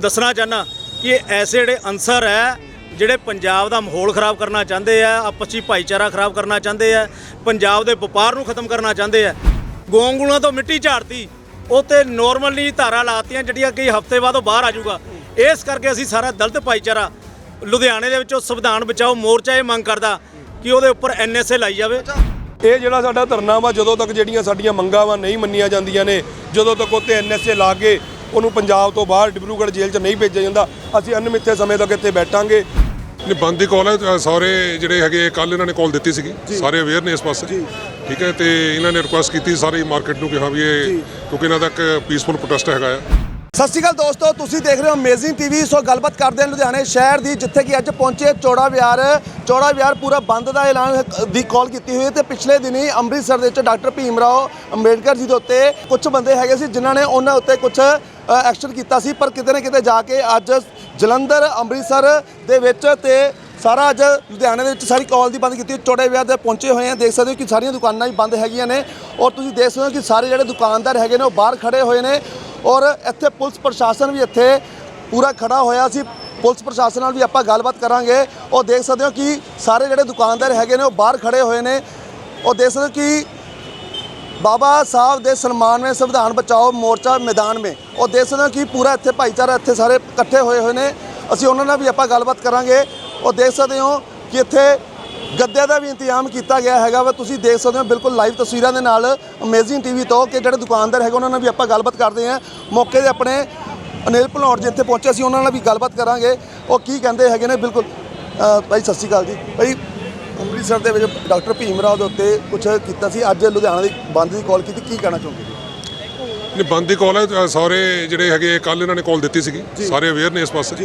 ਦੱਸਣਾ ਚਾਹਨਾ ਕਿ ਐਸੇ ਜਿਹੜੇ ਅਨਸਰ ਹੈ ਜਿਹੜੇ ਪੰਜਾਬ ਦਾ ਮਾਹੌਲ ਖਰਾਬ ਕਰਨਾ ਚਾਹੁੰਦੇ ਆ, ਆਪਸੀ ਭਾਈਚਾਰਾ ਖਰਾਬ ਕਰਨਾ ਚਾਹੁੰਦੇ ਆ, ਪੰਜਾਬ ਦੇ ਵਪਾਰ ਨੂੰ ਖਤਮ ਕਰਨਾ ਚਾਹੁੰਦੇ ਆ। ਗੋਂਗਲੂਆਂ ਤੋਂ ਮਿੱਟੀ ਝਾੜਤੀ ਉਹ ਤੇ ਨੋਰਮਲੀ ਧਾਰਾ ਲਾਤੀਆਂ ਜਿਹੜੀਆਂ ਕਈ ਹਫ਼ਤੇ ਬਾਅਦ ਉਹ ਬਾਹਰ ਆ ਜਾਊਗਾ। ਇਸ ਕਰਕੇ ਅਸੀਂ ਸਾਰਾ ਦਲਤ ਭਾਈਚਾਰਾ ਲੁਧਿਆਣੇ ਦੇ ਵਿੱਚੋਂ ਸੰਵਿਧਾਨ ਬਚਾਓ ਮੋਰਚਾ ਇਹ ਮੰਗ ਕਰਦਾ ਕਿ ਉਹਦੇ ਉੱਪਰ ਐਨਐਸਏ ਲਾਈ ਜਾਵੇ। ਇਹ ਜਿਹੜਾ ਸਾਡਾ ਧਰਨਾ ਵਾ, ਜਦੋਂ ਤੱਕ ਜਿਹੜੀਆਂ ਸਾਡੀਆਂ ਮੰਗਾਂ ਵਾ ਨਹੀਂ ਮੰਨੀਆਂ ਜਾਂਦੀਆਂ ਨੇ, ਜਦੋਂ ਤੱਕ ਉੱਤੇ ਐਨਐਸਏ ਲਾ ਕੇ ਉਹਨੂੰ ਪੰਜਾਬ ਤੋਂ ਬਾਹਰ ਡਿਬਰੂਗੜ੍ਹ ਜੇਲ੍ਹ 'ਚ ਨਹੀਂ ਭੇਜਿਆ ਜਾਂਦਾ। ਅਸੀਂ ਅਨਮਿੱਥੇ ਸਮੇਂ ਤੱਕ ਇੱਥੇ ਬੈਠਾਂਗੇ। ਨੇ ਬੰਦ ਕਾਲ ਹੈ ਸਾਰੇ ਜਿਹੜੇ ਹੈਗੇ ਕੱਲ ਇਹਨਾਂ ਨੇ ਕਾਲ ਦਿੱਤੀ ਸੀਗੀ। ਸਾਰੇ ਅਵੇਅਰ ਨੇ ਇਸ ਪਾਸੇ। ਠੀਕ ਹੈ ਤੇ ਇਹਨਾਂ ਨੇ ਰਿਕੁਐਸਟ ਕੀਤੀ ਸਾਰੀ ਮਾਰਕੀਟ ਨੂੰ ਕਿ ਹਾਂ ਵੀ ਇਹ ਕਿਉਂਕਿ ਇਹਨਾਂ ਦਾ ਇੱਕ ਪੀਸਫੁਲ ਪ੍ਰੋਟੈਸਟ ਹੈਗਾ ਆ। ਸਤਿ ਸ਼੍ਰੀ ਅਕਾਲ ਦੋਸਤੋ ਤੁਸੀਂ ਦੇਖ ਰਹੇ ਹੋ ਅਮੇਜ਼ਿੰਗ ਟੀਵੀ ਸੋ ਗੱਲਬਾਤ ਕਰਦੇ ਹਾਂ ਲੁਧਿਆਣੇ ਸ਼ਹਿਰ ਦੀ ਜਿੱਥੇ ਕਿ ਅੱਜ ਪਹੁੰਚੇ ਚੌੜਾ ਵਿਆਰ ਚੌੜਾ ਵਿਆਰ ਪੂਰਾ ਬੰਦ ਦਾ ਐਲਾਨ ਦੀ ਕਾਲ ਕੀਤੀ ਹੋਈ ਤੇ ਪਿਛਲੇ ਦਿਨੀ ਅੰਮ੍ਰਿਤਸਰ ਦੇ ਵਿੱਚ ਡਾਕਟਰ ਭੀਮ ਰਾਓ ਅੰਬੇਡਕਰ ਜੀ ਦੇ ਉੱਤੇ ਕੁਝ ਬੰਦੇ ਹੈਗੇ ਸੀ ਜਿਨ੍ਹਾਂ ਨੇ ਉਹਨਾਂ ਉੱਤੇ ਕੁਝ ਐਕਸ਼ਨ ਕੀਤਾ ਸੀ, ਪਰ ਕਿਤੇ ਨਾ ਕਿਤੇ ਜਾ ਕੇ ਅੱਜ ਜਲੰਧਰ, ਅੰਮ੍ਰਿਤਸਰ ਦੇ ਵਿੱਚ ਤੇ ਸਾਰਾ ਅੱਜ ਲੁਧਿਆਣੇ ਦੇ ਵਿੱਚ ਸਾਰੀ ਕਾਲ ਦੀ ਬੰਦ ਕੀਤੀ। ਛੋਟੇ ਵਿਆਹ 'ਤੇ ਪਹੁੰਚੇ ਹੋਏ ਆ। ਦੇਖ ਸਕਦੇ ਹੋ ਕਿ ਸਾਰੀਆਂ ਦੁਕਾਨਾਂ ਹੀ ਬੰਦ ਹੈਗੀਆਂ ਨੇ ਔਰ ਤੁਸੀਂ ਦੇਖ ਸਕਦੇ ਹੋ ਕਿ ਸਾਰੇ ਜਿਹੜੇ ਦੁਕਾਨਦਾਰ ਹੈਗੇ ਨੇ ਉਹ ਬਾਹਰ ਖੜੇ ਹੋਏ ਨੇ ਔਰ ਇੱਥੇ ਪੁਲਿਸ ਪ੍ਰਸ਼ਾਸਨ ਵੀ ਇੱਥੇ ਪੂਰਾ ਖੜਾ ਹੋਇਆ ਸੀ। ਪੁਲਿਸ ਪ੍ਰਸ਼ਾਸਨ ਨਾਲ ਵੀ ਆਪਾਂ ਗੱਲਬਾਤ ਕਰਾਂਗੇ। ਉਹ ਦੇਖ ਸਕਦੇ ਹੋ ਕਿ ਸਾਰੇ ਜਿਹੜੇ ਦੁਕਾਨਦਾਰ ਹੈਗੇ ਨੇ ਉਹ ਬਾਹਰ ਖੜੇ ਹੋਏ ਨੇ। ਉਹ ਦੇਖ ਸਕਦੇ ਹੋ ਕਿ ਬਾਬਾ ਸਾਹਿਬ ਦੇ ਸਨਮਾਨ ਵਿੱਚ ਸੰਵਿਧਾਨ ਬਚਾਓ ਮੋਰਚਾ ਮੈਦਾਨ ਵਿੱਚ ਉਹ ਦੇਖ ਸਕਦੇ ਹੋ ਕਿ ਪੂਰਾ ਇੱਥੇ ਭਾਈਚਾਰਾ ਇੱਥੇ ਸਾਰੇ ਇਕੱਠੇ ਹੋਏ ਹੋਏ ਨੇ। ਅਸੀਂ ਉਹਨਾਂ ਨਾਲ ਵੀ ਆਪਾਂ ਗੱਲਬਾਤ ਕਰਾਂਗੇ। ਉਹ ਦੇਖ ਸਕਦੇ ਹੋ ਕਿ ਇੱਥੇ ਗੱਦੇ ਦਾ ਵੀ ਇੰਤਜ਼ਾਮ ਕੀਤਾ ਗਿਆ ਹੈਗਾ ਵਾ। ਤੁਸੀਂ ਦੇਖ ਸਕਦੇ ਹੋ ਬਿਲਕੁਲ ਲਾਈਵ ਤਸਵੀਰਾਂ ਦੇ ਨਾਲ ਅਮੇਜ਼ਿੰਗ ਟੀਵੀ ਤੋਂ ਕਿ ਜਿਹੜੇ ਦੁਕਾਨਦਾਰ ਹੈਗੇ ਉਹਨਾਂ ਨਾਲ ਵੀ ਆਪਾਂ ਗੱਲਬਾਤ ਕਰਦੇ ਹਾਂ। ਮੌਕੇ ਦੇ ਆਪਣੇ ਅਨਿਲ ਭਨੌੜ ਜਿੱਥੇ ਪਹੁੰਚੇ ਸੀ ਉਹਨਾਂ ਨਾਲ ਵੀ ਗੱਲਬਾਤ ਕਰਾਂਗੇ। ਉਹ ਕੀ ਕਹਿੰਦੇ ਹੈਗੇ ਨੇ? ਬਿਲਕੁਲ ਅ, ਭਾਈ ਸਤਿ ਸ਼੍ਰੀ ਅਕਾਲ ਜੀ। ਭਾਈ ਅੰਮ੍ਰਿਤਸਰ ਦੇ ਵਿੱਚ ਡਾਕਟਰ ਭੀਮ ਰਾਓ ਦੇ ਉੱਤੇ ਕੁਝ ਕੀਤਾ ਸੀ? ਅੱਜ ਲੁਧਿਆਣਾ ਦੀ ਬੰਦ ਦੀ ਕਾਲ ਕੀਤੀ ਕੀ ਕਹਿਣਾ ਚਾਹੋਗੇ? ਜੀ ਨੇ ਬੰਦ ਦੀ ਕਾਲ ਹੈ ਸਾਰੇ ਜਿਹੜੇ ਹੈਗੇ ਕੱਲ ਇਹਨਾਂ ਨੇ ਕਾਲ ਦਿੱਤੀ ਸੀਗੀ। ਸਾਰੇ ਅਵੇਅਰ ਨੇ ਇਸ ਪਾਸੇ।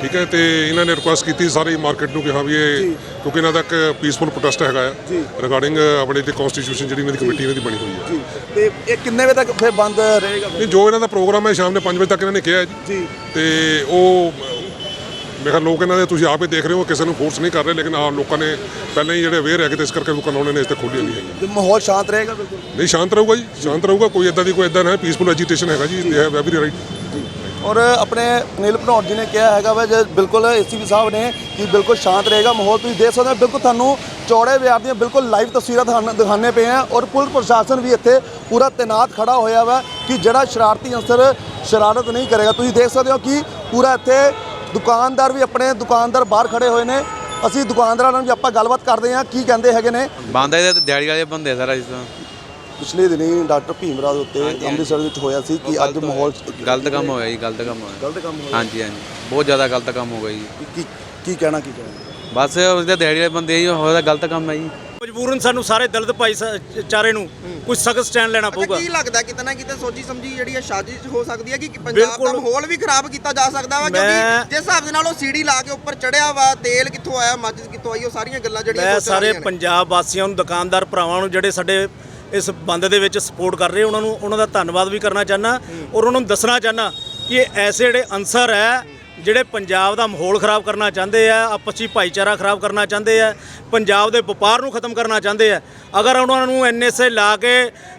ਠੀਕ ਹੈ ਤੇ ਇਹਨਾਂ ਨੇ ਰਿਕੁਐਸਟ ਕੀਤੀ ਸਾਰੀ ਮਾਰਕੀਟ ਨੂੰ ਕਿ ਹਾਂ ਵੀ ਇਹ ਕਿਉਂਕਿ ਇਹਨਾਂ ਦਾ ਇੱਕ ਪੀਸਫੁਲ ਪ੍ਰੋਟੈਸਟ ਹੈਗਾ ਆ। ਰਿਗਾਰਡਿੰਗ ਆਪਣੇ ਦੀ ਕਨਸਟੀਟਿਊਸ਼ਨ ਜਿਹੜੀ ਇਹਨਾਂ ਦੀ ਕਮੇਟੀ ਇਹਨਾਂ ਦੀ ਬਣੀ ਹੋਈ ਹੈ ਤੇ ਇਹ ਕਿੰਨੇ ਵਜੇ ਤੱਕ ਫਿਰ ਬੰਦ ਰਹੇਗਾ? ਜੋ ਇਹਨਾਂ ਦਾ ਪ੍ਰੋਗਰਾਮ ਹੈ ਸ਼ਾਮ ਦੇ 5 ਵਜੇ ਤੱਕ ਇਹਨਾਂ ਨੇ ਕਿਹਾ ਜੀ। ਤੇ ਉਹ ਮੇਰੇ ਖਿਆਲ ਲੋਕ ਇਹਨਾਂ ਦੇ ਤੁਸੀਂ ਆਪ ਹੀ ਦੇਖ ਰਹੇ ਹੋ ਕਿਸੇ ਨੂੰ ਫੋਰਸ ਨਹੀਂ ਕਰ ਰਹੇ ਲੇਕਿਨ ਆ ਲੋਕਾਂ ਨੇ ਪਹਿਲਾਂ ਹੀ ਜਿਹੜੇ ਅਵੇਅਰ ਹੈਗੇ ਤੇ ਇਸ ਕਰਕੇ ਉਹਨਾਂ ਨੇ ਇਸ ਤੇ ਖੋਲ੍ਹੀਆਂ ਨਹੀਂ ਹੈਗੀਆਂ ਤੇ ਮਾਹੌਲ ਸ਼ਾਂਤ ਰਹੇਗਾ ਬਿਲਕੁਲ? ਨਹੀਂ ਸ਼ਾਂਤ ਰਹੂਗਾ ਜੀ ਸ਼ਾਂਤ ਰਹੂਗਾ ਕੋਈ ਇਦਾਂ ਦੀ ਕੋਈ ਇਦਾਂ ਨਾ ਪੀਸਫੁਲ ਐਜੀਟੇਸ਼ਨ ਹੈਗਾ ਜੀ ਦੇ ਹੈਵ ਐਵਰੀ ਰਾਈਟ ਔਰ ਆਪਣੇ ਅਨਿਲ ਭਨੌਰ ਜੀ ਨੇ ਕਿਹਾ ਹੈਗਾ ਵਾ ਜੇ ਬਿਲਕੁਲ ਏਸੀਪੀ ਸਾਹਿਬ ਨੇ ਕਿ ਬਿਲਕੁਲ ਸ਼ਾਂਤ ਰਹੇਗਾ ਮਾਹੌਲ ਤੁਸੀਂ ਦੇਖ ਸਕਦੇ ਹੋ ਬਿਲਕੁਲ ਤੁਹਾਨੂੰ ਚੌੜੇ ਵਿਆਰ ਦੀਆਂ ਬਿਲਕੁਲ ਲਾਈਵ ਤਸਵੀਰਾਂ ਤੁਹਾਨੂੰ ਦਿਖਾਣੇ ਪਏ ਆ ਔਰ ਪੁਲਿਸ ਪ੍ਰਸ਼ਾਸਨ ਵੀ ਇੱਥੇ ਪੂਰਾ ਤੈਨਾਤ ਖੜਾ ਹੋਇਆ ਵਾ ਕਿ ਜਿਹੜਾ ਸ਼ਰਾਰਤੀ ਅੰਸਰ ਸ਼ਰਾਰਤ ਨਹੀਂ ਕਰੇਗਾ। ਤੁਸੀਂ ਦੇਖ ਸਕਦੇ ਹੋ ਕਿ ਪੂਰਾ ਇੱਥੇ ਦੁਕਾਨਦਾਰ ਵੀ ਆਪਣੇ ਦੁਕਾਨਦਾਰ ਬਾਹਰ ਖੜੇ ਹੋਏ ਨੇ। ਅਸੀਂ ਦੁਕਾਨਦਾਰਾਂ ਨਾਲ ਵੀ ਆਪਾਂ ਗੱਲਬਾਤ ਕਰਦੇ ਹਾਂ ਕੀ ਕਹਿੰਦੇ ਹੈਗੇ ਨੇ। ਬੰਦ ਤੇ ਦਿਹਾੜੀ ਵਾਲੇ ਬੰਦੇ ਸਾਰਾ ਇਸ ਤਰ੍ਹਾਂ। ਪਿਛਲੇ ਦਿਨੀ ਡਾਕਟਰ ਭੀਮ ਉੱਤੇ ਅੰਮ੍ਰਿਤਸਰ ਵਿੱਚ ਹੋਇਆ ਸੀ ਕਿ ਅੱਜ ਮਾਹੌਲ ਗਲਤ ਕੰਮ ਹੋਇਆ ਜੀ ਗਲਤ ਕੰਮ ਹੋਇਆ। ਗਲਤ ਕੰਮ ਹਾਂਜੀ ਹਾਂਜੀ। ਬਹੁਤ ਜ਼ਿਆਦਾ ਗਲਤ ਕੰਮ ਹੋ ਗਿਆ ਜੀ। ਕੀ ਕੀ ਕਹਿਣਾ ਕੀ ਕਹਿਣਾ? ਬਸ ਉਸਦੇ ਦਿਹਾੜੀ ਵਾਲੇ ਬੰਦੇ ਜੀ ਹੋਇਆ ਗਲਤ ਕੰਮ ਹੈ ਜੀ। ਮਜਬੂਰਨ ਸਾਨੂੰ ਸਾਰੇ ਦਲਿਤ ਭਾਈਚਾਰੇ ਨੂੰ ਕੋਈ ਸਖਤ ਸਟੈਂਡ ਲੈਣਾ ਪਊਗਾ ਕੀ ਲੱਗਦਾ ਕਿਤੇ ਨਾ ਕਿਤੇ ਸੋਚੀ ਸਮਝੀ ਜਿਹੜੀ ਇਹ ਸਾਜ਼ਿਸ਼ ਹੋ ਸਕਦੀ ਹੈ ਕਿ ਪੰਜਾਬ। ਦਾ ਮਾਹੌਲ ਵੀ ਖਰਾਬ ਕੀਤਾ ਜਾ ਸਕਦਾ ਵਾ ਕਿਉਂਕਿ ਜਿਸ ਹਿਸਾਬ ਦੇ ਨਾਲ ਉਹ ਸੀੜੀ ਲਾ ਕੇ ਉੱਪਰ ਚੜਿਆ ਵਾ ਤੇਲ ਕਿੱਥੋਂ ਆਇਆ ਮੱਝ ਕਿੱਥੋਂ ਆਈ ਉਹ ਸਾਰੀਆਂ ਗੱਲਾਂ ਜਿਹੜੀਆਂ ਮੈਂ ਸਾਰੇ। ਪੰਜਾਬ ਵਾਸੀਆਂ ਨੂੰ ਦੁਕਾਨਦਾਰ ਭਰਾਵਾਂ ਨੂੰ ਜਿਹੜੇ ਸਾਡੇ ਇਸ ਬੰਦ ਦੇ ਵਿੱਚ ਸਪੋਰਟ ਕਰ ਰਹੇ ਉਹਨਾਂ ਨੂੰ ਉਹਨਾਂ ਦਾ ਧੰਨਵਾਦ ਵੀ ਕਰਨਾ ਚਾਹਨਾ ਔਰ ਉਹਨਾਂ ਨੂੰ ਦੱਸਣਾ ਚਾਹਨਾ ਕਿ ਐਸੇ ਜਿਹੜੇ ਅਨਸਰ ਹੈ ਜਿਹੜੇ ਪੰਜਾਬ ਦਾ ਮਾਹੌਲ ਖਰਾਬ ਕਰਨਾ ਚਾਹੁੰਦੇ ਆ ਆਪਸੀ ਭਾਈਚਾਰਾ ਖਰਾਬ ਕਰਨਾ ਚਾਹੁੰਦੇ ਆ ਪੰਜਾਬ ਦੇ ਵਪਾਰ ਨੂੰ ਖਤਮ ਕਰਨਾ ਚਾਹੁੰਦੇ ਆ ਅਗਰ ਉਹਨਾਂ ਨੂੰ ਐਨਐਸਏ ਲਾ ਕੇ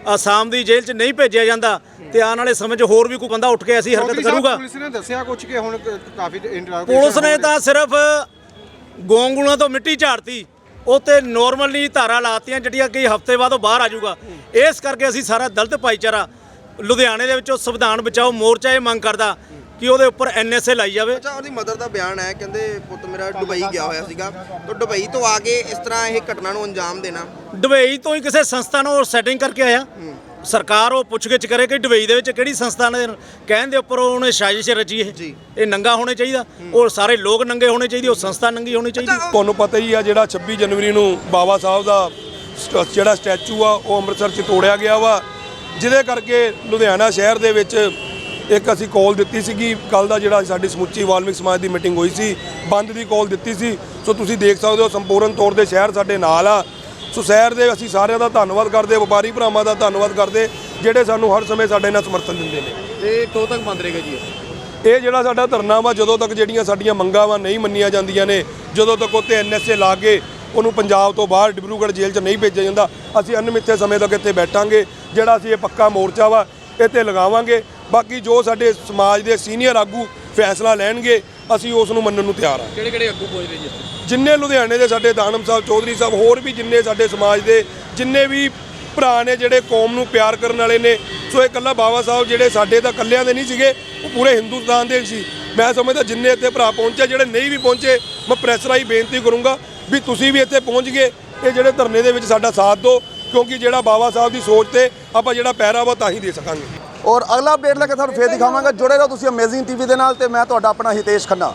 ਆਸਾਮ ਦੀ ਜੇਲ੍ਹ 'ਚ ਨਹੀਂ ਭੇਜਿਆ ਜਾਂਦਾ ਤੇ ਆਉਣ ਵਾਲੇ ਸਮੇਂ 'ਚ ਹੋਰ ਵੀ ਕੋਈ ਬੰਦਾ ਉੱਠ ਕੇ ਐਸੀ ਹਰਕਤ ਕਰੂਗਾ। ਪੁਲਿਸ ਨੇ ਦੱਸਿਆ ਕੁਝ ਕਿ ਹੁਣ ਕਾਫੀ ਪੁਲਿਸ ਨੇ ਤਾਂ ਸਿਰਫ ਗੋਂਗਲੂਆਂ ਤੋਂ ਮਿੱਟੀ ਝਾੜਤੀ ਉਹ ਤੇ ਨੋਰਮਲੀ ਧਾਰਾ ਲਾਤੀਆਂ ਜਿਹੜੀਆਂ ਕਈ ਹਫ਼ਤੇ ਬਾਅਦ ਉਹ ਬਾਹਰ ਆ ਜਾਊਗਾ। ਇਸ ਕਰਕੇ ਅਸੀਂ ਸਾਰਾ ਦਲਿਤ ਭਾਈਚਾਰਾ ਲੁਧਿਆਣੇ ਦੇ ਵਿੱਚੋਂ ਸੰਵਿਧਾਨ ਬਚਾਓ ਮੋਰਚਾ ਇਹ ਮੰਗ ਕਰਦਾ। ਕਿ ਉਹਦੇ ਉੱਪਰ ਐਨਐਸਏ ਲਾਈ ਜਾਵੇ? ਅੱਛਾ ਉਹਦੀ ਮਦਰ ਦਾ ਬਿਆਨ ਹੈ ਕਹਿੰਦੇ ਪੁੱਤ ਮੇਰਾ ਦੁਬਈ ਗਿਆ ਹੋਇਆ ਸੀਗਾ। ਤਾਂ ਦੁਬਈ ਤੋਂ ਆ ਕੇ ਇਸ ਤਰ੍ਹਾਂ ਇਹ ਘਟਨਾ ਨੂੰ ਅੰਜਾਮ ਦੇਣਾ। ਦੁਬਈ ਤੋਂ ਹੀ ਕਿਸੇ ਸੰਸਥਾ ਨੂੰ ਸੈਟਿੰਗ ਕਰਕੇ ਆਇਆ। ਸਰਕਾਰ ਉਹ ਪੁੱਛਗਿੱਛ ਕਰੇ ਕਿ ਦੁਬਈ ਦੇ ਵਿੱਚ ਕਿਹੜੀ ਸੰਸਥਾ ਨੇ ਕਹਿਣ ਦੇ ਉੱਪਰ ਉਹਨੇ ਸਾਜ਼ਿਸ਼ ਰਚੀ ਇਹ। ਇਹ ਨੰਗਾ ਹੋਣੇ ਚਾਹੀਦਾ। ਉਹ ਸਾਰੇ ਲੋਕ ਨੰਗੇ ਹੋਣੇ ਚਾਹੀਦੇ ਉਹ ਸੰਸਥਾ ਨੰਗੀ ਹੋਣੀ ਚਾਹੀਦੀ। ਤੁਹਾਨੂੰ ਪਤਾ ਹੀ ਆ ਜਿਹੜਾ 26 ਜਨਵਰੀ ਨੂੰ ਬਾਬਾ ਸਾਹਿਬ ਦਾ ਜਿਹੜਾ ਸਟੈਚੂ ਆ ਉਹ ਅੰਮ੍ਰਿਤਸਰ 'ਚ ਤੋੜਿਆ ਗਿਆ ਵਾ। ਜਿਹਦੇ ਕਰਕੇ ਲੁਧਿਆਣਾ ਸ਼ਹਿਰ ਦੇ ਵਿੱਚ ਇੱਕ ਅਸੀਂ ਕਾਲ ਦਿੱਤੀ ਸੀਗੀ ਕੱਲ ਦਾ ਜਿਹੜਾ ਸਾਡੀ ਸਮੁੱਚੀ ਵਾਲਮਿਕ ਸਮਾਜ ਦੀ ਮੀਟਿੰਗ ਹੋਈ ਸੀ ਬੰਦ ਦੀ ਕਾਲ ਦਿੱਤੀ ਸੀ। ਸੋ ਤੁਸੀਂ ਦੇਖ ਸਕਦੇ ਹੋ ਸੰਪੂਰਨ ਤੌਰ ਤੇ ਸ਼ਹਿਰ ਸਾਡੇ ਨਾਲ ਆ। ਸੋ ਸ਼ਹਿਰ ਦੇ ਅਸੀਂ ਸਾਰਿਆਂ ਦਾ ਧੰਨਵਾਦ ਕਰਦੇ ਵਪਾਰੀ ਭਰਾਵਾਂ ਦਾ ਧੰਨਵਾਦ ਕਰਦੇ ਜਿਹੜੇ ਸਾਨੂੰ ਹਰ ਸਮੇਂ ਸਾਡੇ ਨਾਲ ਸਮਰਥਨ ਦਿੰਦੇ ਨੇ। ਤੇ ਕਦੋਂ ਤੱਕ ਬੰਦ ਰਹੇਗਾ ਜੀ ਇਹ? ਜਿਹੜਾ ਸਾਡਾ ਧਰਨਾ ਵਾ ਜਦੋਂ ਤੱਕ ਜਿਹੜੀਆਂ ਸਾਡੀਆਂ ਮੰਗਾਂ ਵਾ ਨਹੀਂ ਮੰਨੀਆਂ ਜਾਂਦੀਆਂ ਨੇ ਜਦੋਂ ਤੱਕ ਉੱਤੇ ਐਨਐਸਏ ਲਾ ਕੇ ਉਹਨੂੰ ਪੰਜਾਬ ਤੋਂ ਬਾਹਰ ਡਿਬਰੂਗੜ੍ਹ ਜੇਲ੍ਹ 'ਚ ਨਹੀਂ ਭੇਜਿਆ ਜਾਂਦਾ ਅਸੀਂ ਅਨਮਿੱਥੇ ਸਮੇਂ ਤੱਕ ਇੱਥੇ ਬੈਠਾਂਗੇ। ਜਿਹੜਾ ਅਸੀਂ ਇਹ ਪੱਕਾ ਮੋਰਚਾ ਵਾ ਇੱਥੇ ਲਗਾਵਾਂਗੇ। ਬਾਕੀ ਜੋ ਸਾਡੇ ਸਮਾਜ ਦੇ ਸੀਨੀਅਰ ਆਗੂ ਫੈਸਲਾ ਲੈਣਗੇ ਅਸੀਂ ਉਸ ਨੂੰ ਮੰਨਣ ਨੂੰ ਤਿਆਰ ਹਾਂ। ਕਿਹੜੇ ਕਿਹੜੇ ਅੱਗੂ ਪਹੁੰਚ ਰਹੇ ਜੀ ਇੱਥੇ? ਜਿੰਨੇ ਲੁਧਿਆਣੇ ਦੇ ਸਾਡੇ ਦਾਨਮ ਸਾਹਿਬ ਚੌਧਰੀ ਸਾਹਿਬ ਹੋਰ ਵੀ ਜਿੰਨੇ ਸਾਡੇ ਸਮਾਜ ਦੇ ਜਿੰਨੇ ਵੀ ਭਰਾ ਨੇ ਜਿਹੜੇ ਕੌਮ ਨੂੰ ਪਿਆਰ ਕਰਨ ਵਾਲੇ ਨੇ ਸੋ ਇਹ ਇਕੱਲਾ ਬਾਬਾ ਸਾਹਿਬ ਜਿਹੜੇ ਸਾਡੇ ਤਾਂ ਇਕੱਲਿਆਂ ਦੇ ਨਹੀਂ ਸੀਗੇ ਉਹ ਪੂਰੇ ਹਿੰਦੁਸਤਾਨ ਦੇ ਸੀ। ਮੈਂ ਸਮਝਦਾ ਜਿੰਨੇ ਇੱਥੇ ਭਰਾ ਪਹੁੰਚੇ ਜਿਹੜੇ ਨਹੀਂ ਵੀ ਪਹੁੰਚੇ ਮੈਂ ਪ੍ਰੈਸ ਰਾਹੀਂ ਬੇਨਤੀ ਕਰੂੰਗਾ ਵੀ ਤੁਸੀਂ ਵੀ ਇੱਥੇ ਪਹੁੰਚ ਗਏ ਇਹ ਜਿਹੜੇ ਧਰਨੇ ਦੇ ਵਿੱਚ ਸਾਡਾ ਸਾਥ ਦਿਓ ਕਿਉਂਕਿ ਜਿਹੜਾ ਬਾਬਾ ਸਾਹਿਬ ਦੀ ਸੋਚ ਤੇ ਆਪਾਂ ਜਿਹੜਾ ਪਹਿਰਾ ਵਾ ਤਾਂ ਹੀ ਦੇ ਸਕਾਂਗੇ। ਔਰ ਅਗਲਾ ਅਪਡੇਟ ਲੈ ਕੇ ਤੁਹਾਨੂੰ ਫੇਰ ਦਿਖਾਵਾਂਗਾ। ਜੁੜੇ ਰਹੋ ਤੁਸੀਂ ਅਮੇਜ਼ਿੰਗ ਟੀਵੀ ਦੇ ਨਾਲ ਤੇ ਮੈਂ ਤੁਹਾਡਾ ਆਪਣਾ ਹਿਤੇਸ਼ ਖੰਨਾ।